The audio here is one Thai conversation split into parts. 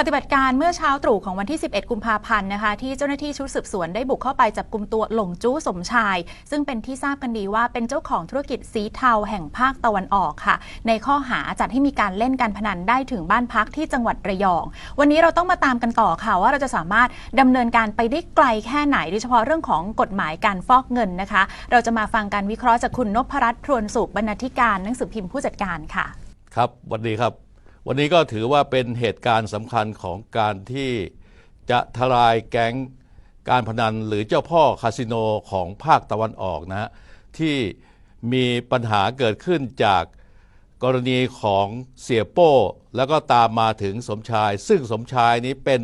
ปฏิบัติการเมื่อเช้าตรู่ของวันที่ 11 กุมภาพันธ์นะคะ ที่เจ้าหน้าที่ชุดสืบสวนได้บุกเข้าไปจับกลุ่มตัวหลงจู้สมชาย ซึ่งเป็นที่ทราบกันดีว่าเป็นเจ้าของธุรกิจสีเทาแห่งภาคตะวันออกค่ะ ในข้อหาจัดให้มีการเล่นการพนันได้ถึงบ้านพักที่จังหวัดระยอง วันนี้เราต้องมาตามกันต่อค่ะว่าเราจะสามารถดำเนินการไปได้ไกลแค่ไหนโดยเฉพาะเรื่องของกฎหมายการฟอกเงินนะคะ เราจะมาฟังการวิเคราะห์จากคุณนพรัตน์พรวนสุขบรรณาธิการหนังสือพิมพ์ผู้จัดการค่ะ ครับวันนี้ครับ วันนี้ก็ถือว่าเป็นเหตุการณ์สำคัญของการที่จะทลายแก๊งการพนันหรือเจ้าพ่อคาสิโนของภาคตะวันออกนะฮะที่มีปัญหาเกิดขึ้นจากกรณีของเสียโป้ แล้วก็ตามมาถึงสมชาย ซึ่งสมชายนี้เป็น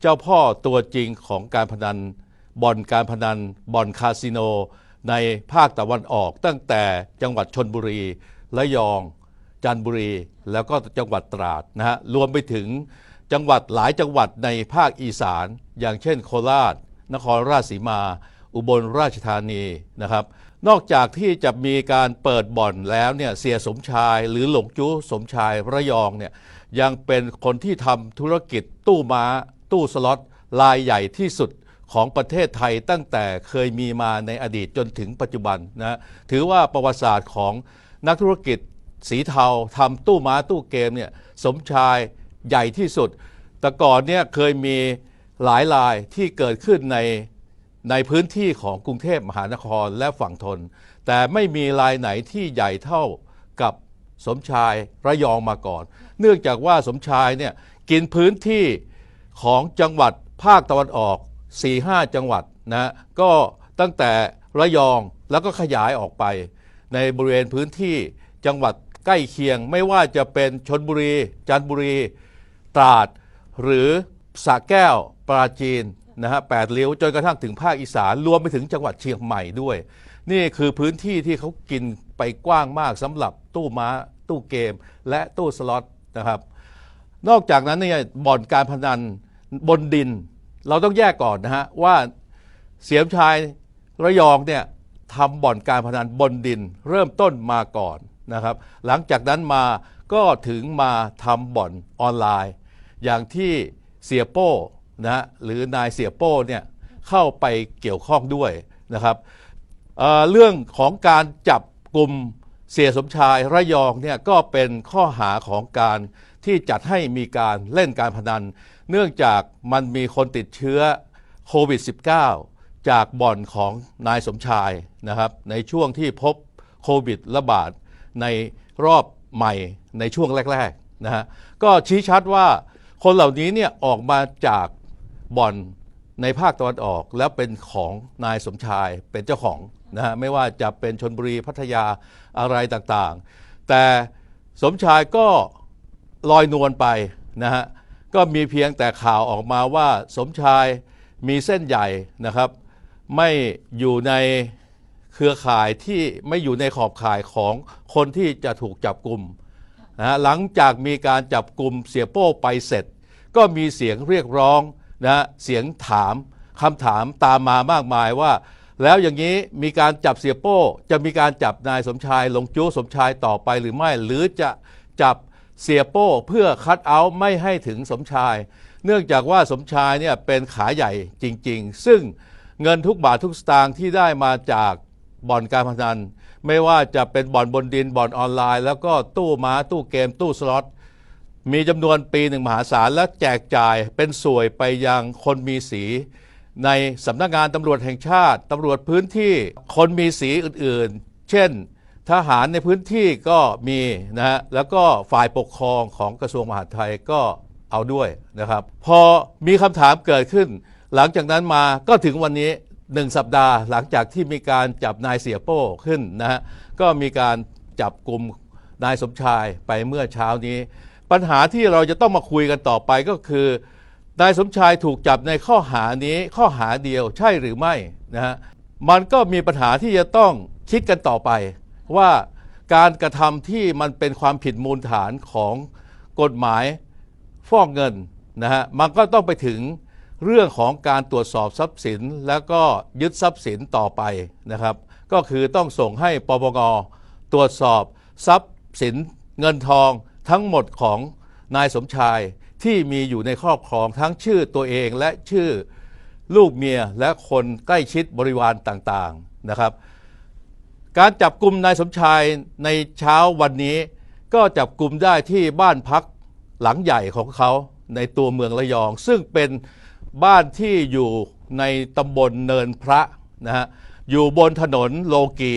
เจ้าพ่อตัวจริงของการพนันบ่อนการพนันบ่อนคาสิโนในภาคตะวันออกตั้งแต่จังหวัดชนบุรี ระยอง จันทบุรี แล้วก็จังหวัดตราดนะฮะรวมไปถึงจังหวัดหลายจังหวัดในภาคอีสาน อย่างเช่น โคราช นครราชสีมา อุบลราชธานีนะครับ นอกจากที่จะมีการเปิดบ่อนแล้วเนี่ยเสียสมชายหรือหลงจู้สมชายระยองเนี่ยยังเป็นคนที่ทำธุรกิจตู้ม้า ตู้สล็อตรายใหญ่ที่สุดของประเทศไทยตั้งแต่เคยมีมาในอดีตจนถึงปัจจุบันนะถือว่าประวัติศาสตร์ของนักธุรกิจ สีเทาทำตู้ม้าตู้เกมเนี่ยสมชายใหญ่ที่สุด แต่ก่อนเนี่ยเคยมีหลายรายที่เกิดขึ้นในในพื้นที่ของกรุงเทพมหานครและฝั่งทน แต่ไม่มีรายไหนที่ใหญ่เท่ากับสมชายระยองมาก่อน เนื่องจากว่าสมชายเนี่ยกินพื้นที่ของจังหวัดภาคตะวันออก 4-5 จังหวัดนะก็ตั้งแต่ระยองแล้วก็ขยายออกไป ในบริเวณพื้นที่จังหวัด ใกล้เคียงไม่ว่าจะเป็นชนบุรี จันทบุรี ตราด หรือสระแก้ว ปราจีนนะฮะแปดเลี้ยวจนกระทั่งถึงภาคอีสานรวมไปถึงจังหวัดเชียงใหม่ด้วย นี่คือพื้นที่ที่เขากินไปกว้างมากสำหรับตู้ม้า ตู้เกม และตู้สล็อตนะครับ นอกจากนั้นเนี่ยบ่อนการพนันบนดิน เราต้องแยกก่อนนะฮะว่าเสียมชายระยองเนี่ยทำบ่อนการพนันบนดิน เริ่มต้นมาก่อน นะครับ หลังจากนั้นมาก็ถึงมาทำบ่อนออนไลน์ อย่างที่เสียโป้นะหรือนายเสียโป้เนี่ยเข้าไปเกี่ยวข้องด้วยนะครับเเรื่องของการจับกลุ่มเสียสมชายระยองเนี่ยก็เป็นข้อหาของการที่จัดให้มีการเล่นการพนัน เนื่องจากมันมีคนติดเชื้อโควิด -19 จากบ่อนของนายสมชายนะครับในช่วงที่พบโควิดระบาด ในรอบใหม่ในช่วงแรกๆนะฮะก็ชี้ชัดว่าคนเหล่านี้เนี่ยออกมาจากบ่อนในภาคตะวันออกแล้วเป็นของนายสมชายเป็นเจ้าของนะฮะไม่ว่าจะเป็นชนบุรีพัทยาอะไรต่างๆ แต่สมชายก็ลอยนวลไปนะฮะก็มีเพียงแต่ข่าวออกมาว่าสมชายมีเส้นใหญ่นะครับ ไม่อยู่ใน เครือข่ายที่ไม่อยู่ในขอบข่ายของคนที่จะถูกจับกลุ่มนะหลังจากมีการจับกลุ่มเสียโป้ไปเสร็จ ก็มีเสียงเรียกร้องนะฮะเสียงถามคำถามตามมามากมายว่า แล้วอย่างนี้มีการจับเสียโป้จะมีการจับนายสมชายลงจู้สมชายต่อไปหรือไม่ หรือจะจับเสียโป้เพื่อคัดเอาท์ไม่ให้ถึงสมชาย เนื่องจากว่าสมชายเนี่ยเป็นขาใหญ่จริง ๆ ซึ่งเงินทุกบาททุกสตางค์ที่ได้มาจาก บ่อนการพนัน ไม่ว่าจะเป็นบ่อนบนดินบ่อนออนไลน์ แล้วก็ตู้ม้าตู้เกมตู้สล็อตมีจำนวนปีหนึ่งมหาศาลและแจกจ่ายเป็นสวยไปยังคนมีสี ในสำนักงานตำรวจแห่งชาติตำรวจพื้นที่คนมีสีอื่นๆ เช่น ทหารในพื้นที่ก็มีนะฮะแล้วก็ฝ่ายปกครองของกระทรวงมหาดไทยก็เอาด้วยนะครับ พอมีคำถามเกิดขึ้น หลังจากนั้นมาก็ถึงวันนี้ หนึ่งสัปดาห์หลังจากที่มีการจับนายเสียโป้ขึ้นนะฮะก็มีการจับกลุ่มนายสมชายไปเมื่อเช้านี้ ปัญหาที่เราจะต้องมาคุยกันต่อไปก็คือนายสมชายถูกจับในข้อหานี้ข้อหาเดียวใช่หรือไม่นะฮะมันก็มีปัญหาที่จะต้องคิดกันต่อไป ว่าการกระทำที่มันเป็นความผิดมูลฐานของกฎหมายฟอกเงินนะฮะมันก็ต้องไปถึง เรื่องของการตรวจสอบทรัพย์สิน แล้วก็ยึดทรัพย์สินต่อไปนะครับ ก็คือต้องส่งให้ปปงตรวจสอบทรัพย์สินเงินทองทั้งหมดของนายสมชายที่มีอยู่ในครอบครองทั้งชื่อตัวเองและชื่อลูกเมียและคนใกล้ชิดบริวารต่างๆนะครับ การจับกลุ่มนายสมชายในเช้าวันนี้ก็จับกลุ่มได้ที่บ้านพักหลังใหญ่ของเขาในตัวเมืองระยอง ซึ่งเป็น บ้านที่อยู่ในตำบลเนินพระนะฮะอยู่บนถนนโลกี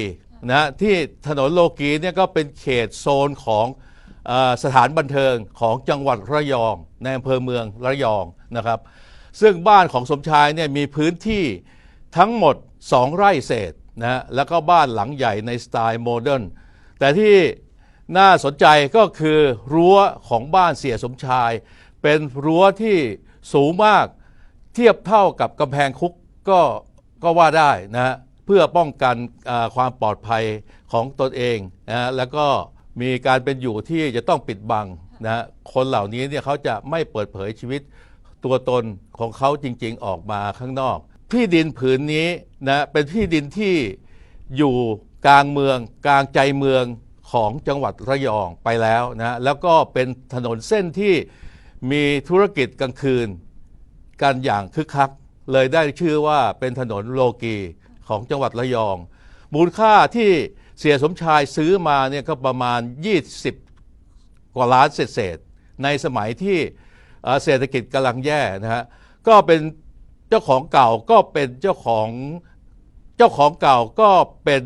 นะฮะที่ถนนโลกีเนี่ยก็เป็นเขตโซนของเออสถานบันเทิงของจังหวัดระยองในอำเภอเมืองระยองนะครับ ซึ่งบ้านของสมชายเนี่ยมีพื้นที่ทั้งหมด 2 ไร่เศษนะฮะแล้วก็บ้านหลังใหญ่ในสไตล์โมเดิร์นแต่ที่น่าสนใจก็คือรั้วของบ้านเสียสมชาย เป็นรั้วที่สูงมาก เทียบเท่ากับกำแพงคุกก็ก็ว่าได้นะฮะเพื่อป้องกันความปลอดภัยของตนเองนะฮะแล้วก็มีการเป็นอยู่ที่จะต้องปิดบังนะฮะคนเหล่านี้เนี่ยเขาจะไม่เปิดเผยชีวิตตัวตนของเขาจริง ๆ ออกมาข้างนอก ที่ดินผืนนี้นะเป็นที่ดินที่อยู่กลางเมือง กลางใจเมืองของจังหวัดระยองไปแล้วนะแล้วก็เป็นถนนเส้นที่มีธุรกิจกลางคืน กันอย่างคึกคัก เลยได้ชื่อว่าเป็นถนนโลกีของจังหวัดระยอง มูลค่าที่เสียสมชายซื้อมาเนี่ยก็ประมาณ 20 กว่าล้านเศษในสมัยที่เศรษฐกิจกำลังแย่นะฮะก็เป็นเจ้าของเก่าก็เป็นเจ้าของเจ้าของเก่าก็เป็น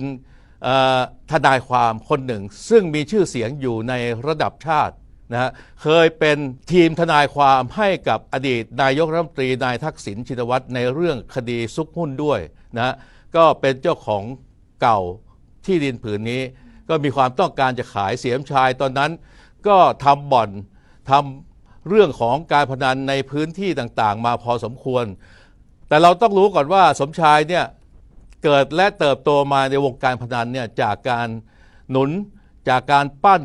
ทนายความคนหนึ่ง ซึ่งมีชื่อเสียงอยู่ในระดับชาติ นะฮะเคยเป็นทีมทนายความให้กับอดีตนายกรัฐมนตรีนายทักษิณชินวัตรในเรื่องคดีซุกหุ้นด้วยนะก็เป็นเจ้าของเก่าที่ดินผืนนี้ ก็มีความต้องการจะขายเสียมชายตอนนั้น ก็ทำบ่อนทำเรื่องของการพนันในพื้นที่ต่างๆ มาพอสมควร แต่เราต้องรู้ก่อนว่าสมชายเนี่ยเกิดและเติบโตมาในวงการพนันเนี่ยจากการหนุนจากการปั้น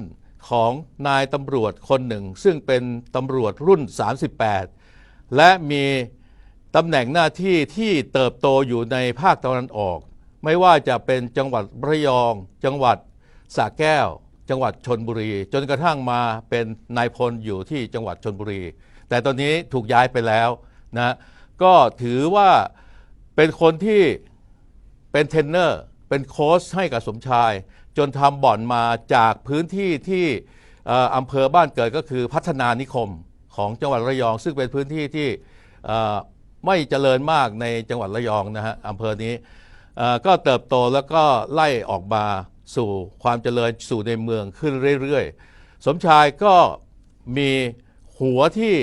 ของนายตำรวจคนหนึ่ง ซึ่งเป็นตำรวจรุ่น 38 และมีตำแหน่งหน้าที่ที่เติบโตอยู่ในภาคตะวันออก ไม่ว่าจะเป็นจังหวัดระยอง จังหวัดสระแก้ว จังหวัดชนบุรี จนกระทั่งมาเป็นนายพลอยู่ที่จังหวัดชนบุรี แต่ตอนนี้ถูกย้ายไปแล้วนะก็ถือว่าเป็นคนที่เป็นเทรนเนอร์ เป็นโค้ชให้กับสมชาย จนทำบ่อนมาจากพื้นที่ที่อออำเภอบ้านเกิดก็คือพัฒนานิคมของจังหวัดระยอง ซึ่งเป็นพื้นที่ที่ไม่เจริญมากในจังหวัดระยองนะฮะอำเภอนี้ก็เติบโตแล้วก็ไล่ออกมาสู่ความเจริญสู่ในเมืองขึ้นเรื่อยๆ สมชายก็มีหัวที่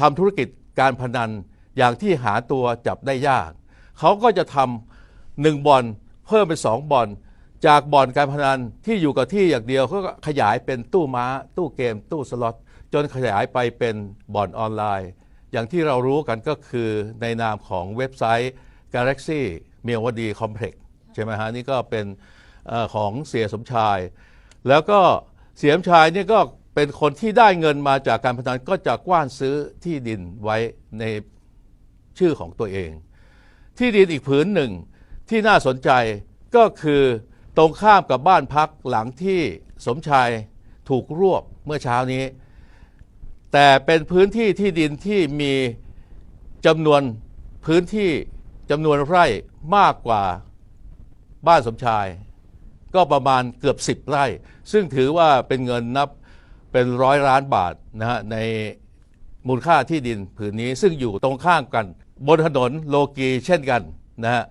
ทำธุรกิจการพนันอย่างที่หาตัวจับได้ยาก เขาก็จะทำหนึ่งบอนเพิ่มเป็นสองบอน จากบ่อนการพนันที่อยู่กับที่อย่างเดียวเขาก็ขยายเป็นตู้ม้า ตู้เกม ตู้สล็อตจนขยายไปเป็นบ่อนออนไลน์ อย่างที่เรารู้กันก็คือในนามของเว็บไซต์ Galaxy เมียวดีคอมเพล็กใช่ไหมฮะนี่ก็เป็นอของเสียสมชาย แล้วก็เสียสมชายเนี่ยก็เป็นคนที่ได้เงินมาจากการพนันก็จะกว้านซื้อที่ดินไว้ในชื่อของตัวเอง ที่ดินอีกผืนหนึ่งที่น่าสนใจก็คือ ตรงข้ามกับบ้านพักหลังที่สมชายถูกรวบเมื่อเช้านี้ แต่เป็นพื้นที่ที่ดินที่มีจำนวนพื้นที่จำนวนไร่มากกว่าบ้านสมชาย ก็ประมาณเกือบ 10 ไร่ ซึ่งถือว่าเป็นเงินนับเป็นร้อยล้านบาทนะฮะในมูลค่าที่ดินผืนนี้ซึ่งอยู่ตรงข้ามกัน บนถนนโลกีเช่นกันนะฮะ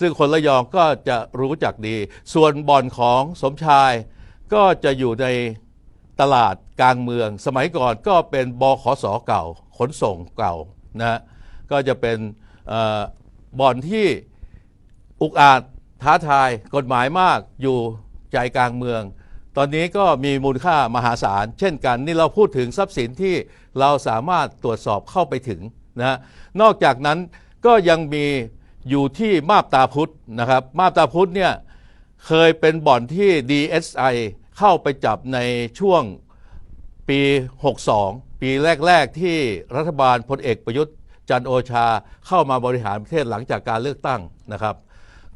ซึ่งคนระยองก็จะรู้จักดี ส่วนบ่อนของสมชาย ก็จะอยู่ในตลาดกลางเมือง สมัยก่อนก็เป็นบขสเก่า ขนส่งเก่านะก็จะเป็นบ่อนที่อุกอาจท้าทายกฎหมายมากอยู่ใจกลางเมือง ตอนนี้ก็มีมูลค่ามหาศาล เช่นกันนี่เราพูดถึงทรัพย์สินที่เราสามารถตรวจสอบเข้าไปถึงนะนอกจากนั้นก็ยังมี อยู่ที่มาบตาพุธนะครับ มาบตาพุธเนี่ยเคยเป็นบ่อนที่ DSI เข้าไปจับในช่วงปี 62 ปีแรก ๆ ที่รัฐบาลพลเอกประยุทธ์จันโอชาเข้ามาบริหารประเทศหลังจากการเลือกตั้งนะครับ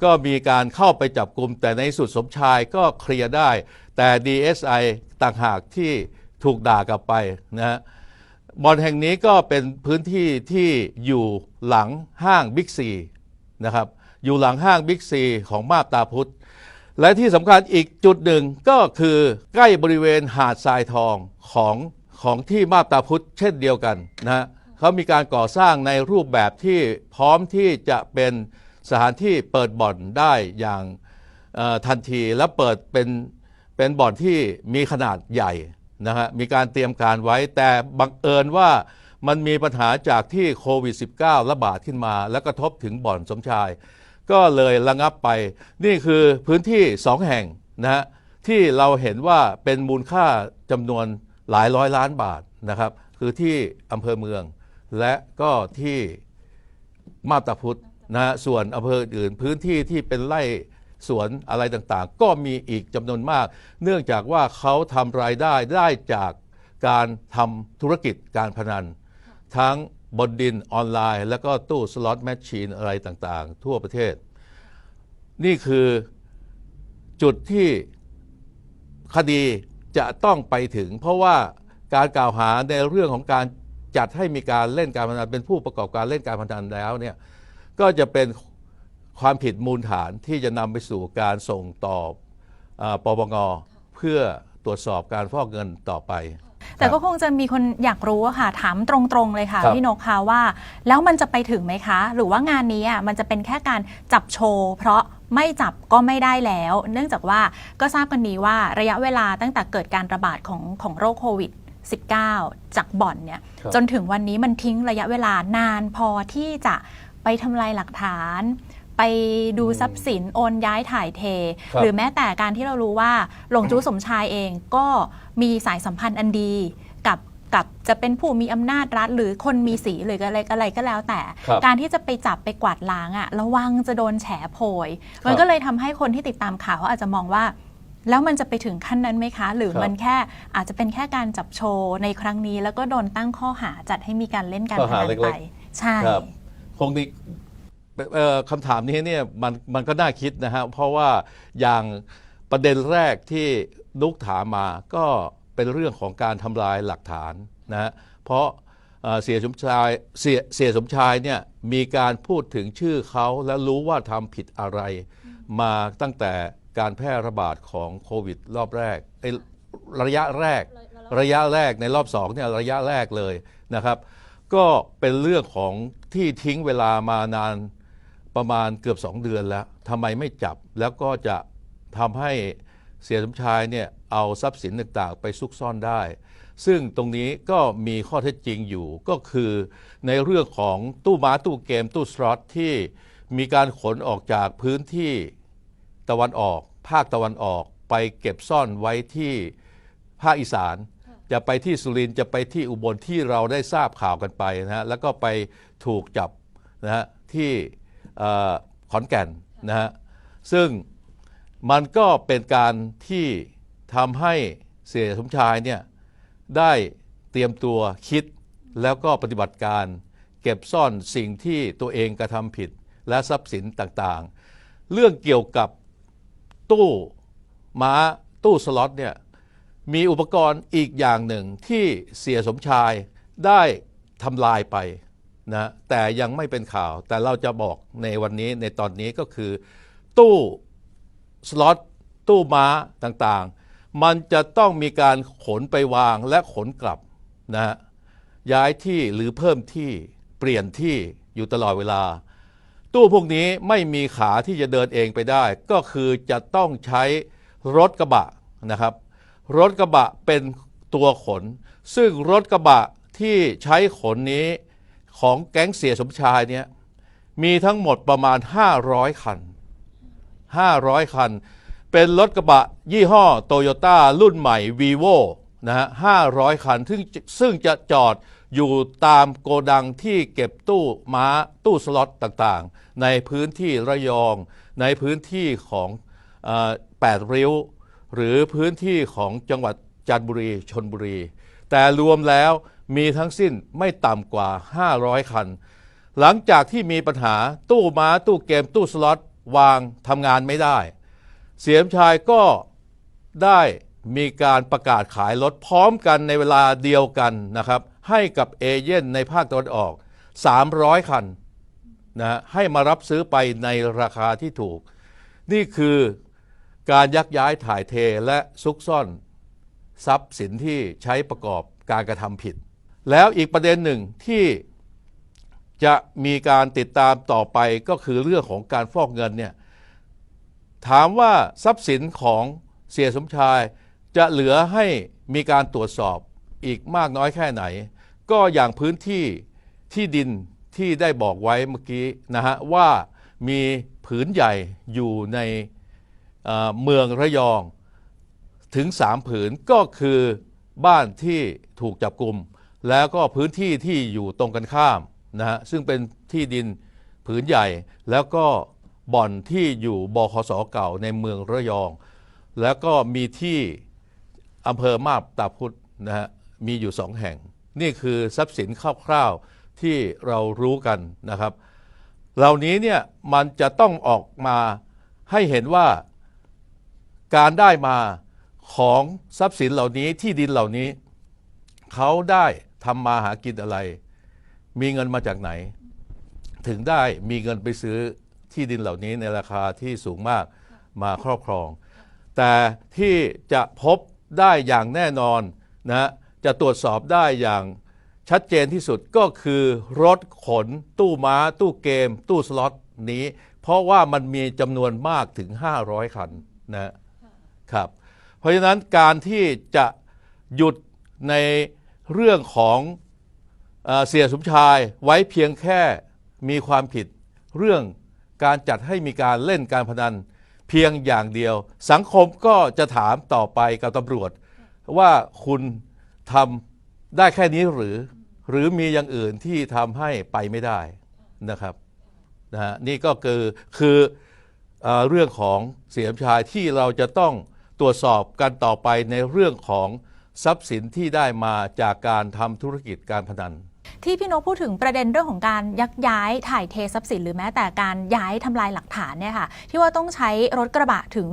ก็มีการเข้าไปจับกลุ่มแต่ในสุดสมชายก็เคลียร์ได้ แต่ DSI ต่างหากที่ถูกด่ากลับไปนะฮะบ่อนแห่งนี้ก็เป็นพื้นที่ที่อยู่หลังห้างบิ๊กซี นะครับอยู่หลังห้างบิ๊กซีของมาบตาพุธและที่สำคัญอีกจุดหนึ่งก็คือใกล้บริเวณหาดทรายทองของของที่มาบตาพุธเช่นเดียวกันนะฮะเขามีการก่อสร้างในรูปแบบที่พร้อมที่จะเป็นสถานที่เปิดบ่อนได้อย่างทันทีและเปิดเป็นเป็นบ่อนที่มีขนาดใหญ่นะฮะมีการเตรียมการไว้แต่บังเอิญว่า มันมีปัญหาจากที่โควิด -19 ระบาดขึ้นมา แล้วกระทบถึงบ่อนสมชาย ก็เลยระงับไป นี่คือพื้นที่สองแห่งนะฮะที่เราเห็นว่าเป็นมูลค่าจำนวนหลายร้อยล้านบาทนะครับ คือที่อำเภอเมือง และก็ที่มาบตาพุธนะฮะส่วนอำเภออื่นพื้นที่ที่เป็นไร่สวนอะไรต่างๆ ก็มีอีกจำนวนมาก เนื่องจากว่าเขาทำรายได้ได้จากการทำธุรกิจการพนัน ทั้งบนดินออนไลน์ แล้วก็ตู้สล็อตแมชชีนอะไรต่างๆ ทั่วประเทศ นี่คือจุดที่คดีจะต้องไปถึง เพราะว่าการกล่าวหาในเรื่องของการจัดให้มีการเล่นการพนันเป็นผู้ประกอบการเล่นการพนันแล้วเนี่ยก็จะเป็นความผิดมูลฐานที่จะนำไปสู่การส่งต่ออปปงเพื่อตรวจสอบการฟอกเงินต่อไป แต่ก็คงจะมีคนอยากรู้อะค่ะ ถามตรงๆเลยค่ะครับพี่นกคะว่า แล้วมันจะไปถึงไหมคะ หรือว่างานนี้อะมันจะเป็นแค่การจับโชว์เพราะไม่จับก็ไม่ได้แล้ว เนื่องจากว่าก็ทราบกันดีว่าระยะเวลาตั้งแต่เกิดการระบาดของของโรคโควิด19 จากบ่อนเนี่ยครับจนถึงวันนี้มันทิ้งระยะเวลานานพอที่จะไปทำลายหลักฐาน ไปดูทรัพย์สินโอนย้ายถ่ายเท ครับหรือแม้แต่การที่เรารู้ว่าหลวงจู้สมชายเองก็มีสายสัมพันธ์อันดีกับกับจะเป็นผู้มีอำนาจรัฐ หรือคนมีสีหรืออะไรอะไรก็แล้วแต่ ครับการที่จะไปจับไปกวาดล้างอะระวังจะโดนแฉโพยมันก็เลยทำให้คนที่ติดตามข่าวเขาอาจจะมองว่า แล้วมันจะไปถึงขั้นนั้นไหมคะ หรือครับ มันแค่อาจจะเป็นแค่การจับโชว์ในครั้งนี้ แล้วก็โดนตั้งข้อหาจัดให้มีการเล่นการข้อพหานันเล็กๆไปใช่ ครับ คงดีเอ่อ คำถามนี้เนี่ยมันมันก็น่าคิดนะฮะเพราะว่าอย่างประเด็นแรกที่นุกถามมาก็เป็นเรื่องของการทำลายหลักฐานนะฮะเพราะเสียสมชายเสียเสียสมชายเนี่ยมีการพูดถึงชื่อเขาและรู้ว่าทำผิดอะไร มาตั้งแต่การแพร่ระบาดของโควิด รอบแรกไอระยะแรก ระยะแรกในรอบสองเนี่ยระยะแรกเลยนะครับ ก็เป็นเรื่องของที่ทิ้งเวลามานาน ประมาณเกือบ 2 เดือนแล้วทำไมไม่จับแล้วก็จะทำให้เสียสมชายเนี่ยเอาทรัพย์สินต่างๆ ไปซุกซ่อนได้ ซึ่งตรงนี้ก็มีข้อเท็จจริงอยู่ก็คือในเรื่องของตู้ม้าตู้เกมตู้สล็อตที่มีการขนออกจากพื้นที่ตะวันออก ภาคตะวันออกไปเก็บซ่อนไว้ที่ภาคอีสาน จะไปที่สุรินทร์จะไปที่อุบลที่เราได้ทราบข่าวกันไปนะฮะแล้วก็ไปถูกจับนะฮะที่ ขอนแก่นนะฮะซึ่งมันก็เป็นการที่ทำให้เสียสมชายเนี่ยได้เตรียมตัวคิดแล้วก็ปฏิบัติการ เก็บซ่อนสิ่งที่ตัวเองกระทำผิดและทรัพย์สินต่างๆ เรื่องเกี่ยวกับตู้ม้าตู้สล็อตเนี่ยมีอุปกรณ์อีกอย่างหนึ่งที่เสียสมชายได้ทำลายไป นะแต่ยังไม่เป็นข่าวแต่เราจะบอกในวันนี้ในตอนนี้ก็คือ ตู้สล็อตตู้ม้าต่างๆ มันจะต้องมีการขนไปวางและขนกลับนะย้ายที่หรือเพิ่มที่เปลี่ยนที่อยู่ตลอดเวลา ตู้พวกนี้ไม่มีขาที่จะเดินเองไปได้ ก็คือจะต้องใช้รถกระบะนะครับ รถกระบะเป็นตัวขน ซึ่งรถกระบะที่ใช้ขนนี้ ของแก๊งเสียสมชายเนี่ยมีทั้งหมดประมาณ 500 คัน 500 คัน เป็นรถกระบะยี่ห้อโตโยต้ารุ่นใหม่ v ีโวนะฮะ500 คัน ซึ่งซึ่งจะจอดอยู่ตามโกดังที่เก็บตู้ม้าตู้สล็อตต่างๆ ในพื้นที่ระยอง ในพื้นที่ของออแปดริ้ว หรือพื้นที่ของจังหวัดจันทบุรีชนบุรี แต่รวมแล้ว มีทั้งสิ้นไม่ต่ำกว่า 500 คัน หลังจากที่มีปัญหาตู้ม้าตู้เกมตู้สล็อตวางทำงานไม่ได้ เสียมชายก็ได้มีการประกาศขายรถพร้อมกันในเวลาเดียวกันนะครับ ให้กับเอเย่นในภาคตะวันออก 300 คันนะฮะให้มารับซื้อไปในราคาที่ถูก นี่คือการยักย้ายถ่ายเทและซุกซ่อน ทรัพย์สินที่ใช้ประกอบการกระทำผิด แล้วอีกประเด็นหนึ่งที่จะมีการติดตามต่อไปก็คือเรื่องของการฟอกเงินเนี่ยถามว่าทรัพย์สินของเสียสมชายจะเหลือให้มีการตรวจสอบอีกมากน้อยแค่ไหน ก็อย่างพื้นที่ที่ดินที่ได้บอกไว้เมื่อกี้นะฮะว่ามีผืนใหญ่อยู่ในเเมืองระยองถึง3ผืนก็คือบ้านที่ถูกจับกลุ่ม แล้วก็พื้นที่ที่อยู่ตรงกันข้ามนะฮะซึ่งเป็นที่ดินผืนใหญ่ แล้วก็บ่อนที่อยู่บคสเก่าในเมืองระยอง แล้วก็มีที่อำเภอมาบตาพุธนะฮะมีอยู่สองแห่ง นี่คือทรัพย์สินคร่าวๆที่เรารู้กันนะครับ เหล่านี้เนี่ยมันจะต้องออกมาให้เห็นว่าการได้มาของทรัพย์สินเหล่านี้ที่ดินเหล่านี้เขาได้ ทำมาหากินอะไร มีเงินมาจากไหน ถึงได้มีเงินไปซื้อที่ดินเหล่านี้ในราคาที่สูงมากมาครอบครอง แต่ที่จะพบได้อย่างแน่นอนนะจะตรวจสอบได้อย่างชัดเจนที่สุดก็คือรถขน ตู้ม้า ตู้เกม ตู้สล็อตนี้ เพราะว่ามันมีจำนวนมากถึง 500 คันนะครับ เพราะฉะนั้นการที่จะหยุดใน เรื่องของเอเสียสมชายไว้เพียงแค่มีความผิด เรื่องการจัดให้มีการเล่นการพนันเพียงอย่างเดียว สังคมก็จะถามต่อไปกับตำรวจ ว่าคุณทำได้แค่นี้หรือ หรือมีอย่างอื่นที่ทำให้ไปไม่ได้นะครับนะฮะนี่ก็คือคือเอเรื่องของเสียมชายที่เราจะต้องตรวจสอบกันต่อไปในเรื่องของ ทรัพย์สินที่ได้มาจากการทำธุรกิจการพนัน ที่พี่นกพูดถึงประเด็นเรื่องของการยักย้ายถ่ายเททรัพย์สิน หรือแม้แต่การย้ายทำลายหลักฐานเนี่ยค่ะที่ว่าต้องใช้รถกระบะถึง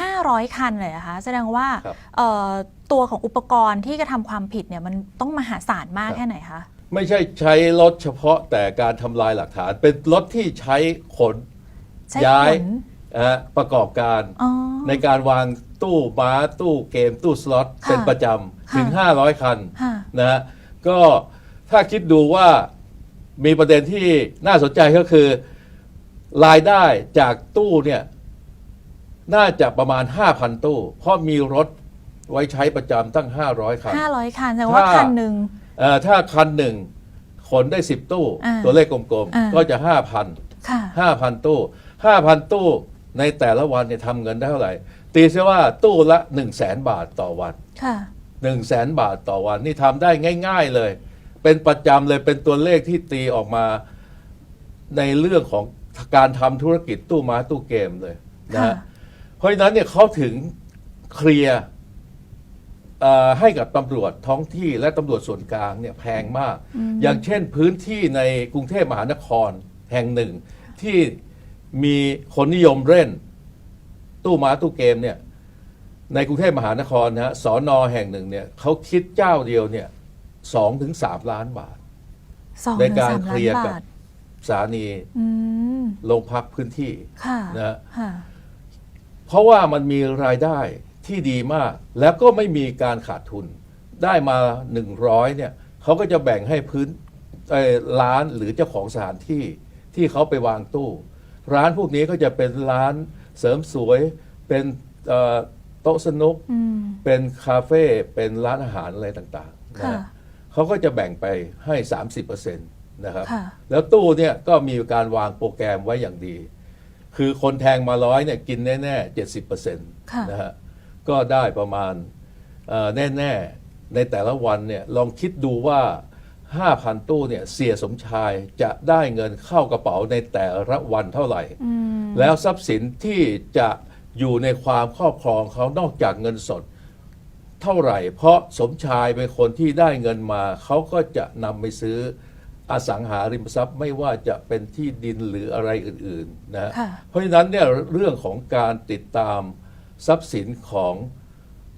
500 คันเลยนะคะแสดงว่าครับ เอ่อตัวของอุปกรณ์ที่กระทำความผิดเนี่ยมันต้องมหาศาลมากครับแค่ไหนคะไม่ใช่ใช้รถเฉพาะแต่การทำลายหลักฐาน เป็นรถที่ใช้ขน ใช้ย้าย ขนนะฮะประกอบการอ๋อในการวาง ตู้ม้าตู้เกมตู้สล็อตค่ะเป็นประจำถึงค่ะ500 คันค่ะ นะฮะก็ถ้าคิดดูว่ามีประเด็นที่น่าสนใจก็คือ รายได้จากตู้เนี่ย น่าจะประมาณ 5,000 ตู้ เพราะมีรถไว้ใช้ประจำตั้ง 500 คัน500คันแสดงว่าถ้า คันหนึ่ง เอ่อถ้าคันหนึ่งขนได้ 10 ตู้ อ่าตัวเลขกลมอ่า ๆ ก็จะ 5,000 ค่ะ 5,000 ตู้ 5,000 ตู้ในแต่ละวันเนี่ยทำเงินได้เท่าไหร่ ตีเสียว่าตู้ละ 1 0 0 0 0แบาทต่อวัน ค่ะ 1 0 0 0 0แบาทต่อวัน นี่ทำได้ง่าย ๆเลย เป็นประจำเลยเป็นตัวเลขที่ตีออกมาในเรื่องของการทำธุรกิจตู้ม้าตู้เกมเลยนะค่ะ ฮะเพราะฉะนั้นเนี่ยเขาถึงเคลียร์เอ่อให้กับตำรวจท้องที่และตำรวจส่วนกลางเนี่ยแพงมาก อย่างเช่นพื้นที่ในกรุงเทพมหานครแห่งหนึ่ง ที่มีคนนิยมเล่น ตู้ม้าตู้เกมเนี่ยในกรุงเทพมหานครนะฮะสอนอแห่งหนึ่งเนี่ยเขาคิดเจ้าเดียวเนี่ยสองถึงสามล้านบาท สองในถึงการสามเคล้าลีนยร์กับบาทสถานีอืมโรงพักพื้นที่ ค่ะนะฮะค่ะ เพราะว่ามันมีรายได้ที่ดีมาก แล้วก็ไม่มีการขาดทุนได้มา 100เนี่ยเขาก็จะแบ่งให้พื้นเอ่อร้านหรือเจ้าของสถานที่ที่เขาไปวางตู้ ร้านพวกนี้ก็จะเป็นร้าน เสริมสวยเป็นเอ่อโต๊ะสนุกอืมเป็นคาเฟ่เป็นร้านอาหารอะไรต่างๆนะค่ะฮะเขาก็จะแบ่งไปให้ 30%นะครับค่ะแล้วตู้เนี่ยก็มีการวางโปรแกรมไว้อย่างดี คือคนแทงมาร้อยเนี่ยกินแน่ๆเจ็ดสิบเปอร์เซ็นต์ค่ะนะฮะก็ได้ประมาณเอ่อแน่ๆ ในแต่ละวันเนี่ยลองคิดดูว่า 5,000 ตู้เนี่ยเสียสมชายจะได้เงินเข้ากระเป๋าในแต่ละวันเท่าไหร่อืมแล้วทรัพย์สินที่จะอยู่ในความครอบครองเขานอกจากเงินสดเท่าไหร่ เพราะสมชายเป็นคนที่ได้เงินมา เขาก็จะนำไปซื้ออสังหาริมทรัพย์ไม่ว่าจะเป็นที่ดินหรืออะไรอื่นๆนะฮะค่ะเพราะฉะนั้นเนี่ยเรื่องของการติดตามทรัพย์สินของ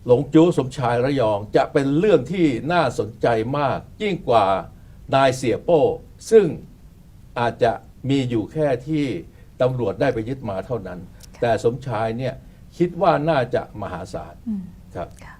หลงจู้สมชายระยองจะเป็นเรื่องที่น่าสนใจมาก ยิ่งกว่านายเสียโป้ ซึ่งอาจจะมีอยู่แค่ที่ตำรวจได้ไปยึดมาเท่านั้น แต่สมชายเนี่ยคิดว่าน่าจะมหาศาลอืมครับค่ะ